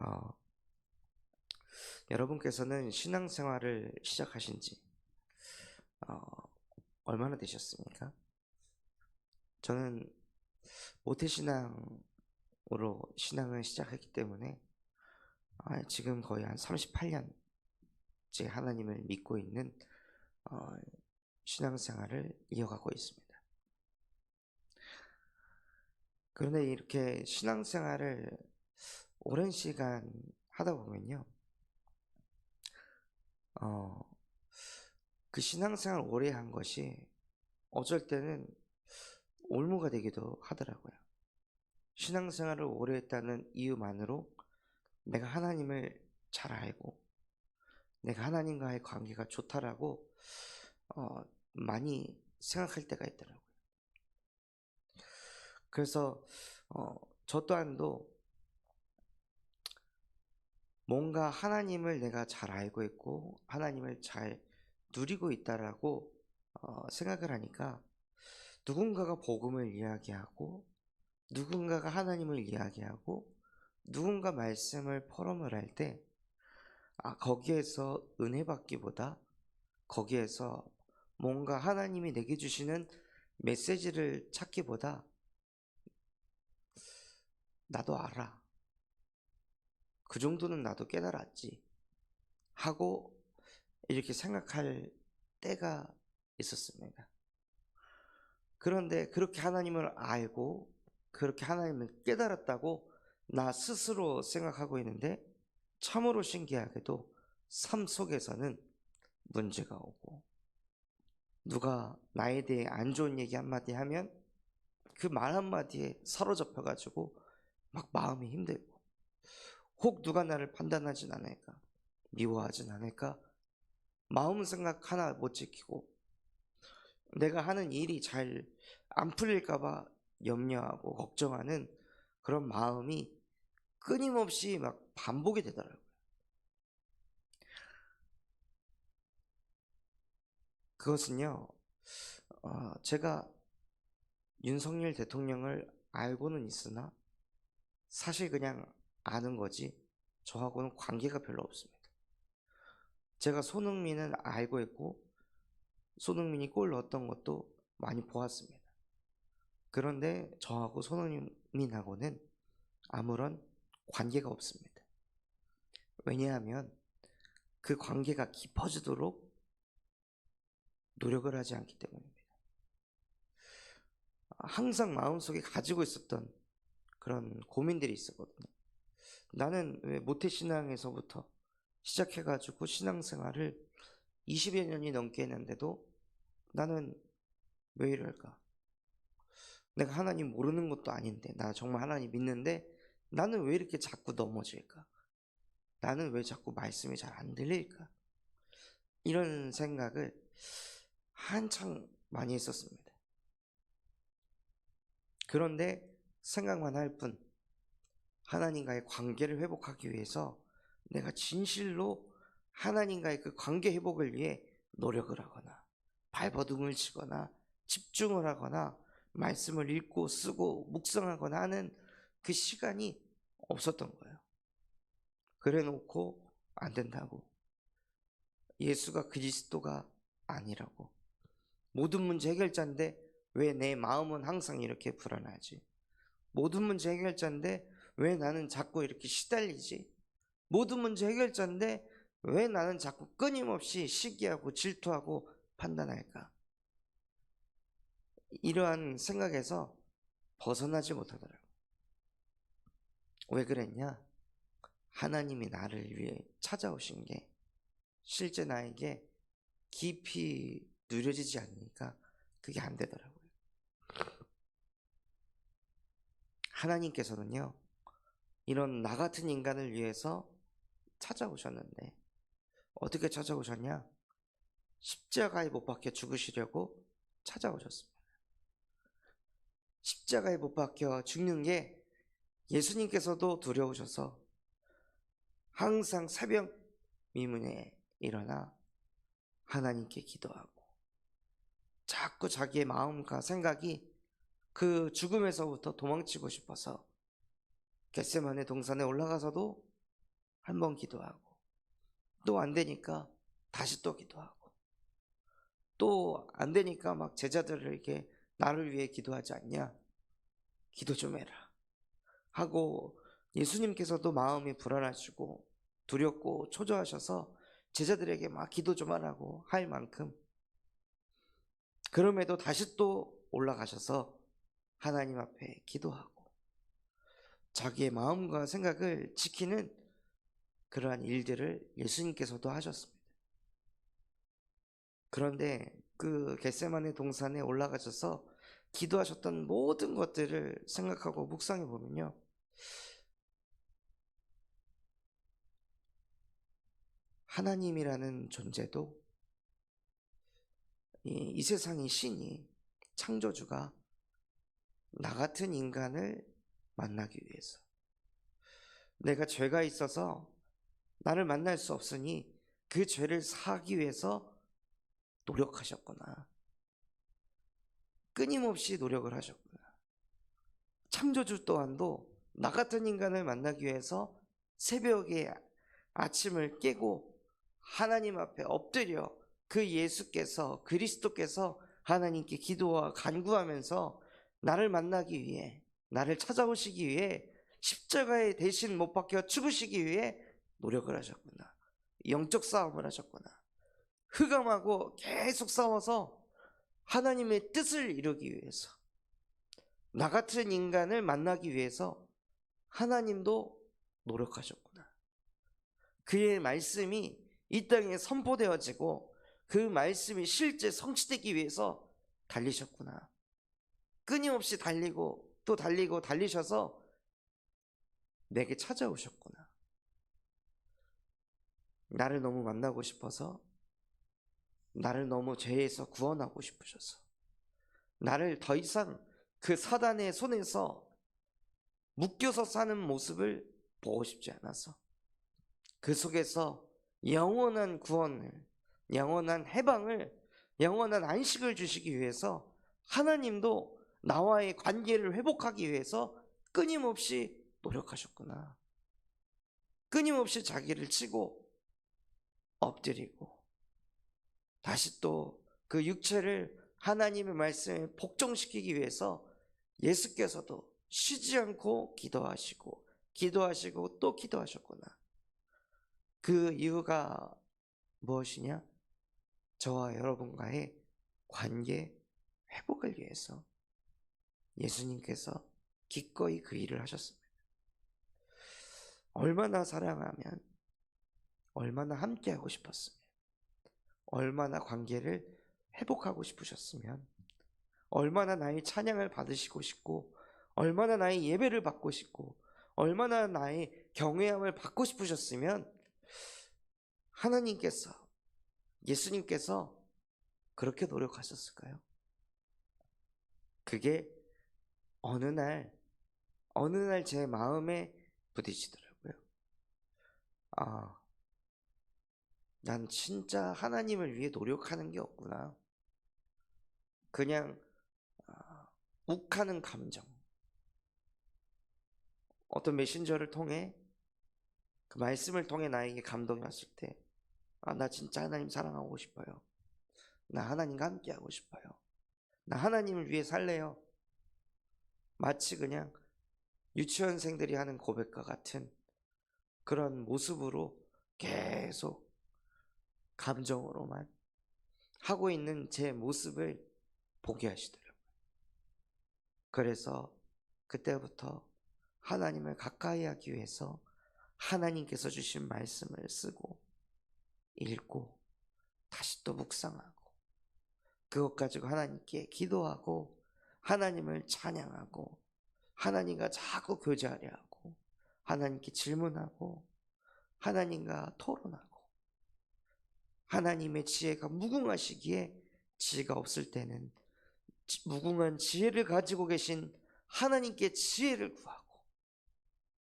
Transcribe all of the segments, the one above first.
어, 여러분께서는 신앙생활을 시작하신 지 어, 얼마나 되셨습니까? 저는 모태신앙으로 신앙을 시작했기 때문에 아, 지금 거의 한 38년째 하나님을 믿고 있는 어, 신앙생활을 이어가고 있습니다. 그런데 이렇게 신앙생활을 오랜 시간 하다 보면요, 어, 그 신앙생활 오래 한 것이 어쩔 때는 올무가 되기도 하더라고요. 신앙생활을 오래 했다는 이유만으로 내가 하나님을 잘 알고 내가 하나님과의 관계가 좋다라고 어, 많이 생각할 때가 있더라고요. 그래서 어, 저 또한도 뭔가 하나님을 내가 잘 알고 있고 하나님을 잘 누리고 있다라고 어, 생각을 하니까 누군가가 복음을 이야기하고 누군가가 하나님을 이야기하고 누군가 말씀을 포럼을 할 때 아, 거기에서 은혜 받기보다 거기에서 뭔가 하나님이 내게 주시는 메시지를 찾기보다 나도 알아. 그 정도는 나도 깨달았지. 하고 이렇게 생각할 때가 있었습니다. 그런데 그렇게 하나님을 알고 그렇게 하나님을 깨달았다고 나 스스로 생각하고 있는데 참으로 신기하게도 삶 속에서는 문제가 오고 누가 나에 대해 안 좋은 얘기 한마디 하면 그 말 한마디에 사로잡혀 가지고 막 마음이 힘들고 혹 누가 나를 판단하진 않을까 미워하진 않을까 마음 생각 하나 못 지키고 내가 하는 일이 잘 안 풀릴까봐 염려하고 걱정하는 그런 마음이 끊임없이 막 반복이 되더라고요. 그것은요, 어, 제가 윤석열 대통령을 알고는 있으나 사실 그냥 아는 거지 저하고는 관계가 별로 없습니다. 제가 손흥민은 알고 있고 손흥민이 골 넣었던 것도 많이 보았습니다. 그런데 저하고 손흥민하고는 아무런 관계가 없습니다. 왜냐하면 그 관계가 깊어지도록 노력을 하지 않기 때문입니다. 항상 마음속에 가지고 있었던 그런 고민들이 있었거든요. 나는 왜 모태신앙에서부터 시작해가지고 신앙생활을 20여 년이 넘게 했는데도 나는 왜 이럴까? 내가 하나님 모르는 것도 아닌데, 나 정말 하나님 믿는데, 나는 왜 이렇게 자꾸 넘어질까? 나는 왜 자꾸 말씀이 잘 안 들릴까? 이런 생각을 한창 많이 했었습니다. 그런데 생각만 할 뿐, 하나님과의 관계를 회복하기 위해서 내가 진실로 하나님과의 그 관계 회복을 위해 노력을 하거나, 발버둥을 치거나, 집중을 하거나, 말씀을 읽고 쓰고 묵상하거나 하는 그 시간이 없었던 거예요. 그래 놓고 안 된다고. 예수가 그리스도가 아니라고. 모든 문제 해결자인데 왜 내 마음은 항상 이렇게 불안하지? 모든 문제 해결자인데 왜 나는 자꾸 이렇게 시달리지? 모든 문제 해결자인데 왜 나는 자꾸 끊임없이 시기하고 질투하고 판단할까? 이러한 생각에서 벗어나지 못하더라고. 왜 그랬냐? 하나님이 나를 위해 찾아오신 게 실제 나에게 깊이 누려지지 않으니까 그게 안 되더라고요. 하나님께서는요, 이런 나 같은 인간을 위해서 찾아오셨는데, 어떻게 찾아오셨냐? 십자가에 못 박혀 죽으시려고 찾아오셨습니다. 십자가에 못 박혀 죽는 게 예수님께서도 두려우셔서 항상 새벽 미문에 일어나 하나님께 기도하고 자꾸 자기의 마음과 생각이 그 죽음에서부터 도망치고 싶어서 겟세만의 동산에 올라가서도 한 번 기도하고 또 안 되니까 다시 또 기도하고 또 안 되니까 막 제자들에게 나를 위해 기도하지 않냐? 기도 좀 해라. 하고 예수님께서도 마음이 불안하시고 두렵고 초조하셔서 제자들에게 막 기도 좀 하라고 할 만큼 그럼에도 다시 또 올라가셔서 하나님 앞에 기도하고 자기의 마음과 생각을 지키는 그러한 일들을 예수님께서도 하셨습니다. 그런데 그 겟세만의 동산에 올라가셔서 기도하셨던 모든 것들을 생각하고 묵상해 보면요. 하나님이라는 존재도 이, 이 세상의 신이 창조주가 나 같은 인간을 만나기 위해서 내가 죄가 있어서 나를 만날 수 없으니 그 죄를 사하기 위해서 노력하셨구나. 끊임없이 노력을 하셨구나. 창조주 또한도 나 같은 인간을 만나기 위해서 새벽에 아침을 깨고 하나님 앞에 엎드려 그 예수께서 그리스도께서 하나님께 기도와 간구하면서 나를 만나기 위해 나를 찾아오시기 위해 십자가에 대신 못 박혀 죽으시기 위해 노력을 하셨구나. 영적 싸움을 하셨구나. 흑암하고 계속 싸워서 하나님의 뜻을 이루기 위해서 나 같은 인간을 만나기 위해서 하나님도 노력하셨구나. 그의 말씀이 이 땅에 선포되어지고 그 말씀이 실제 성취되기 위해서 달리셨구나. 끊임없이 달리고 또 달리고 달리셔서 내게 찾아오셨구나. 나를 너무 만나고 싶어서 나를 너무 죄에서 구원하고 싶으셔서 나를 더 이상 그 사단의 손에서 묶여서 사는 모습을 보고 싶지 않아서 그 속에서 영원한 구원을 영원한 해방을 영원한 안식을 주시기 위해서 하나님도 나와의 관계를 회복하기 위해서 끊임없이 노력하셨구나. 끊임없이 자기를 치고 엎드리고 다시 또 그 육체를 하나님의 말씀에 복종시키기 위해서 예수께서도 쉬지 않고 기도하시고 기도하시고 또 기도하셨구나. 그 이유가 무엇이냐? 저와 여러분과의 관계 회복을 위해서 예수님께서 기꺼이 그 일을 하셨습니다. 얼마나 사랑하면 얼마나 함께하고 싶었으면 얼마나 관계를 회복하고 싶으셨으면 얼마나 나의 찬양을 받으시고 싶고 얼마나 나의 예배를 받고 싶고 얼마나 나의 경외함을 받고 싶으셨으면 하나님께서 예수님께서 그렇게 노력하셨을까요? 그게 어느 날 어느 날 제 마음에 부딪히더라고요. 아, 난 진짜 하나님을 위해 노력하는 게 없구나. 그냥 아, 욱하는 감정. 어떤 메신저를 통해 그 말씀을 통해 나에게 감동이 왔을 때, 아, 나 진짜 하나님 사랑하고 싶어요. 나 하나님과 함께 하고 싶어요. 나 하나님을 위해 살래요. 마치 그냥 유치원생들이 하는 고백과 같은 그런 모습으로 계속 감정으로만 하고 있는 제 모습을 보게 하시더라고요. 그래서 그때부터 하나님을 가까이 하기 위해서 하나님께서 주신 말씀을 쓰고 읽고 다시 또 묵상하고 그것 가지고 하나님께 기도하고 하나님을 찬양하고 하나님과 자꾸 교제하려 하고 하나님께 질문하고 하나님과 토론하고 하나님의 지혜가 무궁하시기에 지혜가 없을 때는 지- 무궁한 지혜를 가지고 계신 하나님께 지혜를 구하고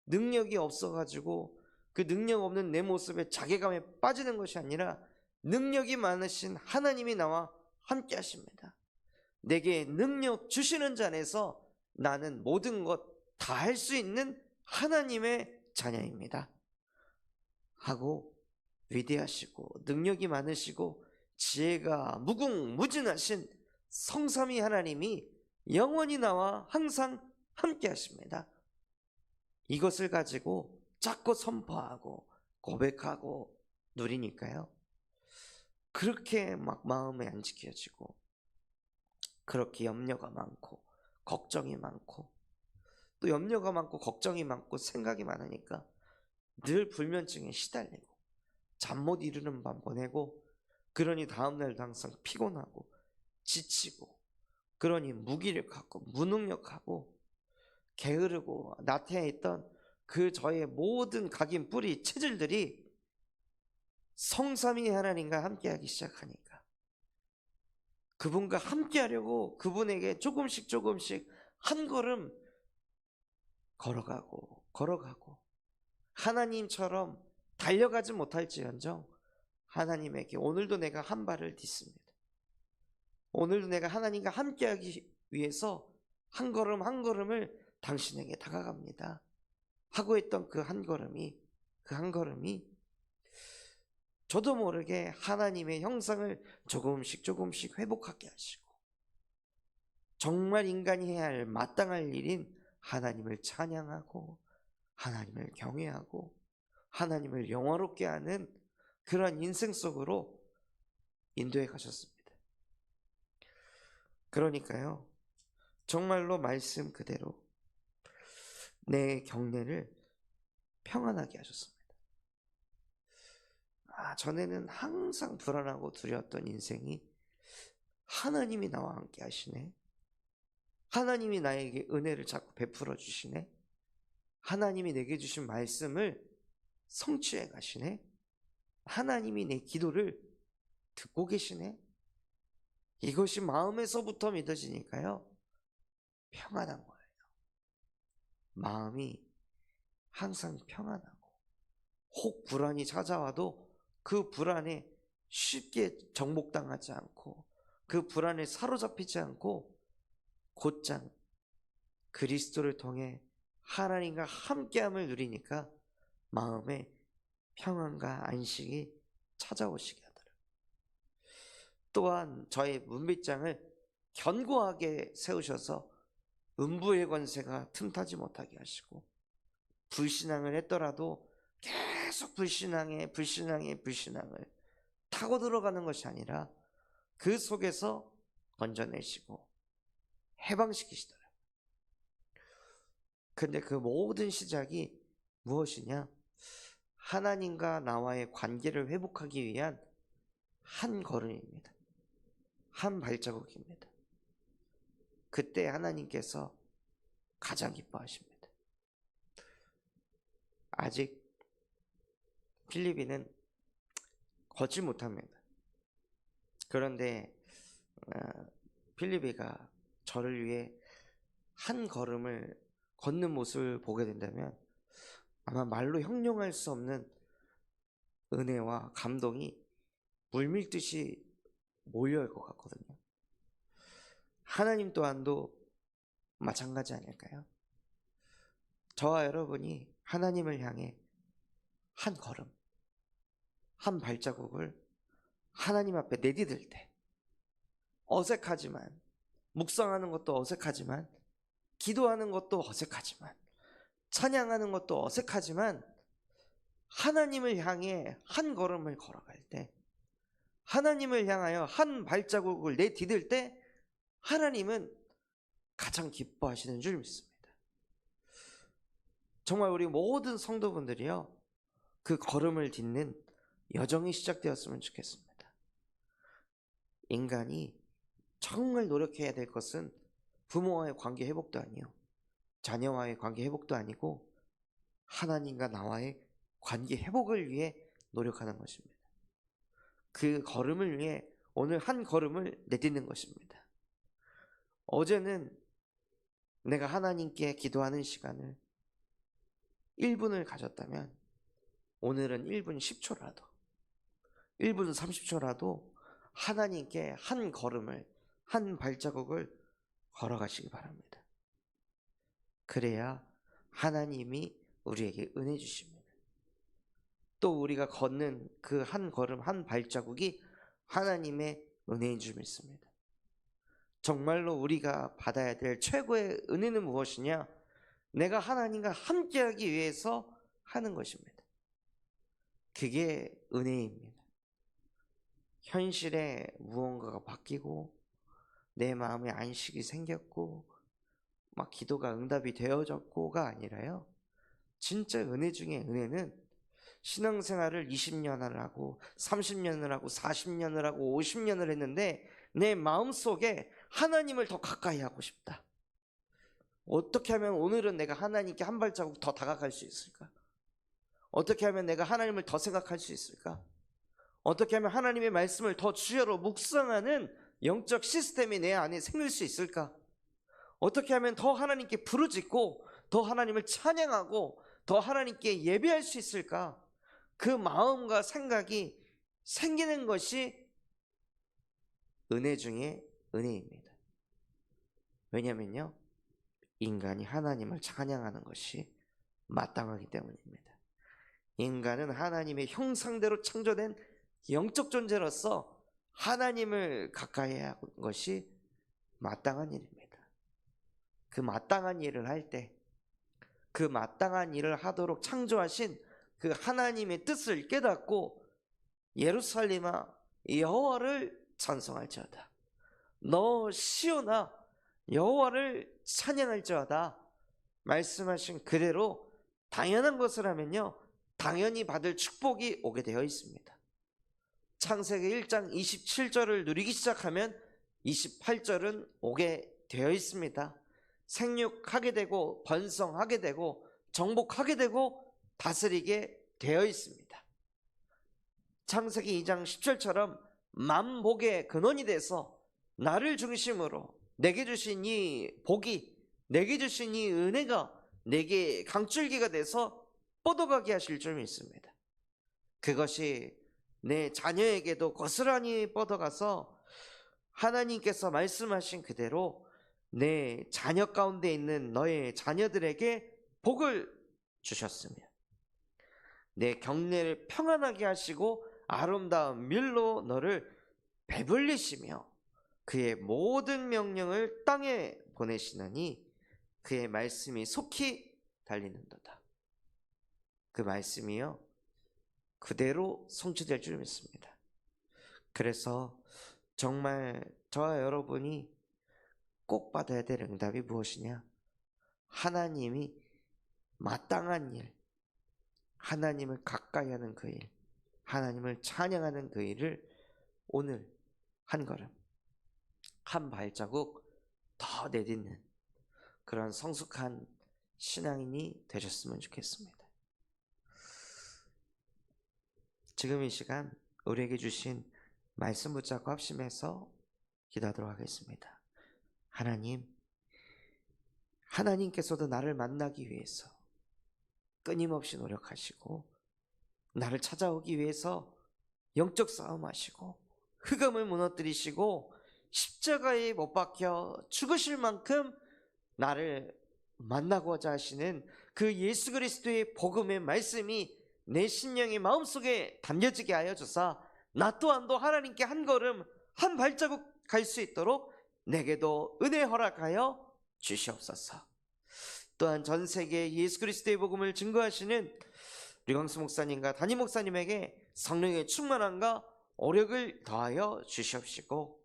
능력이 없어가지고 그 능력 없는 내 모습에 자괴감에 빠지는 것이 아니라 능력이 많으신 하나님이 나와 함께 하십니다. 내게 능력 주시는 자 안에서 나는 모든 것 다 할 수 있는 하나님의 자녀입니다. 하고 위대하시고 능력이 많으시고 지혜가 무궁무진하신 성삼위 하나님이 영원히 나와 항상 함께 하십니다. 이것을 가지고 자꾸 선포하고 고백하고 누리니까요. 그렇게 막 마음에 안 지켜지고 그렇게 염려가 많고 걱정이 많고 또 염려가 많고 걱정이 많고 생각이 많으니까 늘 불면증에 시달리고 잠 못 이루는 밤 보내고 그러니 다음날도 항상 피곤하고 지치고 그러니 무기력하고 무능력하고 게으르고 나태해 있던 그 저의 모든 각인 뿌리 체질들이 성삼위 하나님과 함께하기 시작하니까 그분과 함께 하려고 그분에게 조금씩 조금씩 한 걸음 걸어가고 걸어가고 하나님처럼 달려가지 못할지언정 하나님에게 오늘도 내가 한 발을 딛습니다. 오늘도 내가 하나님과 함께하기 위해서 한 걸음 한 걸음을 당신에게 다가갑니다. 하고 했던 그 한 걸음이 그 한 걸음이 저도 모르게 하나님의 형상을 조금씩 조금씩 회복하게 하시고 정말 인간이 해야 할 마땅할 일인 하나님을 찬양하고 하나님을 경외하고 하나님을 영화롭게 하는 그런 인생 속으로 인도해 가셨습니다. 그러니까요, 정말로 말씀 그대로 내 경례를 평안하게 하셨습니다. 아, 전에는 항상 불안하고 두려웠던 인생이 하나님이 나와 함께 하시네. 하나님이 나에게 은혜를 자꾸 베풀어 주시네. 하나님이 내게 주신 말씀을 성취해 가시네. 하나님이 내 기도를 듣고 계시네. 이것이 마음에서부터 믿어지니까요. 평안한 거예요. 마음이 항상 평안하고 혹 불안이 찾아와도 그 불안에 쉽게 정복당하지 않고 그 불안에 사로잡히지 않고 곧장 그리스도를 통해 하나님과 함께함을 누리니까 마음에 평안과 안식이 찾아오시게 하더라고요. 또한 저의 문빗장을 견고하게 세우셔서 음부의 권세가 틈타지 못하게 하시고 불신앙을 했더라도 계속 불신앙에 불신앙에 불신앙을 타고 들어가는 것이 아니라 그 속에서 건져내시고 해방시키시더라고요. 근데 그 모든 시작이 무엇이냐? 하나님과 나와의 관계를 회복하기 위한 한 걸음입니다. 한 발자국입니다. 그때 하나님께서 가장 기뻐하십니다. 아직 필리핀은 걷지 못합니다. 그런데 어, 필리비가 저를 위해 한 걸음을 걷는 모습을 보게 된다면 아마 말로 형용할 수 없는 은혜와 감동이 물밀듯이 몰려올 것 같거든요. 하나님 또한도 마찬가지 아닐까요? 저와 여러분이 하나님을 향해 한 걸음, 한 발자국을 하나님 앞에 내디딜 때 어색하지만 묵상하는 것도 어색하지만 기도하는 것도 어색하지만 찬양하는 것도 어색하지만 하나님을 향해 한 걸음을 걸어갈 때 하나님을 향하여 한 발자국을 내디딜 때 하나님은 가장 기뻐하시는 줄 믿습니다. 정말 우리 모든 성도분들이요. 그 걸음을 딛는 여정이 시작되었으면 좋겠습니다. 인간이 정말 노력해야 될 것은 부모와의 관계 회복도 아니요. 자녀와의 관계 회복도 아니고 하나님과 나와의 관계 회복을 위해 노력하는 것입니다. 그 걸음을 위해 오늘 한 걸음을 내딛는 것입니다. 어제는 내가 하나님께 기도하는 시간을 1분을 가졌다면 오늘은 1분 10초라도 1분 30초라도 하나님께 한 걸음을 한 발자국을 걸어가시기 바랍니다. 그래야 하나님이 우리에게 은혜 주십니다. 또 우리가 걷는 그 한 걸음 한 발자국이 하나님의 은혜인 줄 믿습니다. 정말로 우리가 받아야 될 최고의 은혜는 무엇이냐? 내가 하나님과 함께하기 위해서 하는 것입니다. 그게 은혜입니다. 현실에 무언가가 바뀌고 내 마음에 안식이 생겼고 막 기도가 응답이 되어졌고가 아니라요. 진짜 은혜 중에 은혜는 신앙생활을 20년을 하고 30년을 하고 40년을 하고 50년을 했는데 내 마음속에 하나님을 더 가까이 하고 싶다. 어떻게 하면 오늘은 내가 하나님께 한 발자국 더 다가갈 수 있을까? 어떻게 하면 내가 하나님을 더 생각할 수 있을까? 어떻게 하면 하나님의 말씀을 더 주여로 묵상하는 영적 시스템이 내 안에 생길 수 있을까? 어떻게 하면 더 하나님께 부르짖고 더 하나님을 찬양하고 더 하나님께 예배할 수 있을까? 그 마음과 생각이 생기는 것이 은혜 중에 은혜입니다. 왜냐면요. 인간이 하나님을 찬양하는 것이 마땅하기 때문입니다. 인간은 하나님의 형상대로 창조된 영적 존재로서 하나님을 가까이 하는 것이 마땅한 일입니다. 그 마땅한 일을 할 때, 그 마땅한 일을 하도록 창조하신 그 하나님의 뜻을 깨닫고 예루살렘아 여호와를 찬송할지어다. 너 시온아 여호와를 찬양할지어다. 말씀하신 그대로 당연한 것을 하면요. 당연히 받을 축복이 오게 되어 있습니다. 창세기 1장 27절을 누리기 시작하면 28절은 오게 되어 있습니다. 생육하게 되고 번성하게 되고 정복하게 되고 다스리게 되어 있습니다. 창세기 2장 10절처럼 만복의 근원이 돼서 나를 중심으로 내게 주신 이 복이 내게 주신 이 은혜가 내게 강줄기가 돼서 뻗어가게 하실 줄 믿습니다. 그것이 내 자녀에게도 고스란히 뻗어가서 하나님께서 말씀하신 그대로 내 자녀 가운데 있는 너의 자녀들에게 복을 주셨으며 내 경내를 평안하게 하시고 아름다운 밀로 너를 배불리시며 그의 모든 명령을 땅에 보내시느니 그의 말씀이 속히 달리는도다. 그 말씀이요 그대로 성취될 줄 믿습니다. 그래서 정말 저와 여러분이 꼭 받아야 될 응답이 무엇이냐? 하나님이 마땅한 일, 하나님을 가까이 하는 그 일, 하나님을 찬양하는 그 일을 오늘 한 걸음, 한 발자국 더 내딛는 그런 성숙한 신앙인이 되셨으면 좋겠습니다. 지금 이 시간 우리에게 주신 말씀 붙잡고 합심해서 기도하도록 하겠습니다. 하나님, 하나님께서도 나를 만나기 위해서 끊임없이 노력하시고 나를 찾아오기 위해서 영적 싸움하시고 흑암을 무너뜨리시고 십자가에 못 박혀 죽으실 만큼 나를 만나고자 하시는 그 예수 그리스도의 복음의 말씀이 내 신령의 마음속에 담겨지게 하여 주사 나 또한도 하나님께 한 걸음 한 발자국 갈 수 있도록 내게도 은혜 허락하여 주시옵소서. 또한 전 세계 예수 그리스도의 복음을 증거하시는 류광수 목사님과 담임 목사님에게 성령의 충만함과 오력을 더하여 주시옵시고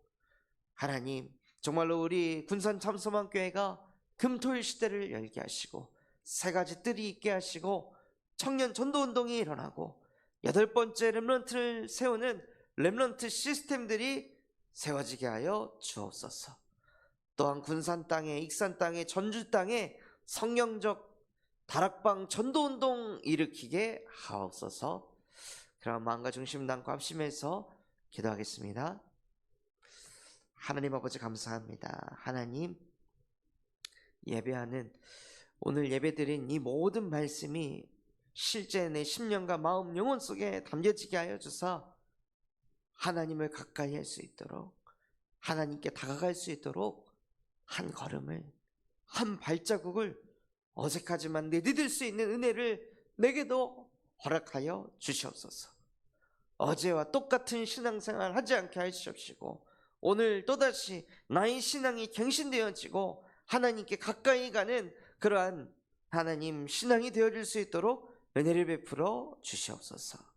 하나님 정말로 우리 군산 참소만 교회가 금토일 시대를 열게 하시고 세 가지 뜰이 있게 하시고 청년 전도 운동이 일어나고 여덟 번째 렘런트를 세우는 렘런트 시스템들이 세워지게 하여 주옵소서. 또한 군산 땅에 익산 땅에 전주 땅에 성령적 다락방 전도 운동 일으키게 하옵소서. 그럼 마음과 중심 담고 합심해서 기도하겠습니다. 하나님 아버지 감사합니다. 하나님 예배하는 오늘 예배드린 이 모든 말씀이 실제 내 심령과 마음, 영혼 속에 담겨지게 하여 주사 하나님을 가까이 할 수 있도록 하나님께 다가갈 수 있도록 한 걸음을 한 발자국을 어색하지만 내디딜 수 있는 은혜를 내게도 허락하여 주시옵소서. 어제와 똑같은 신앙생활 하지 않게 하시옵시고 오늘 또다시 나의 신앙이 갱신되어지고 하나님께 가까이 가는 그러한 하나님 신앙이 되어질 수 있도록 은혜를 베풀어 주시옵소서.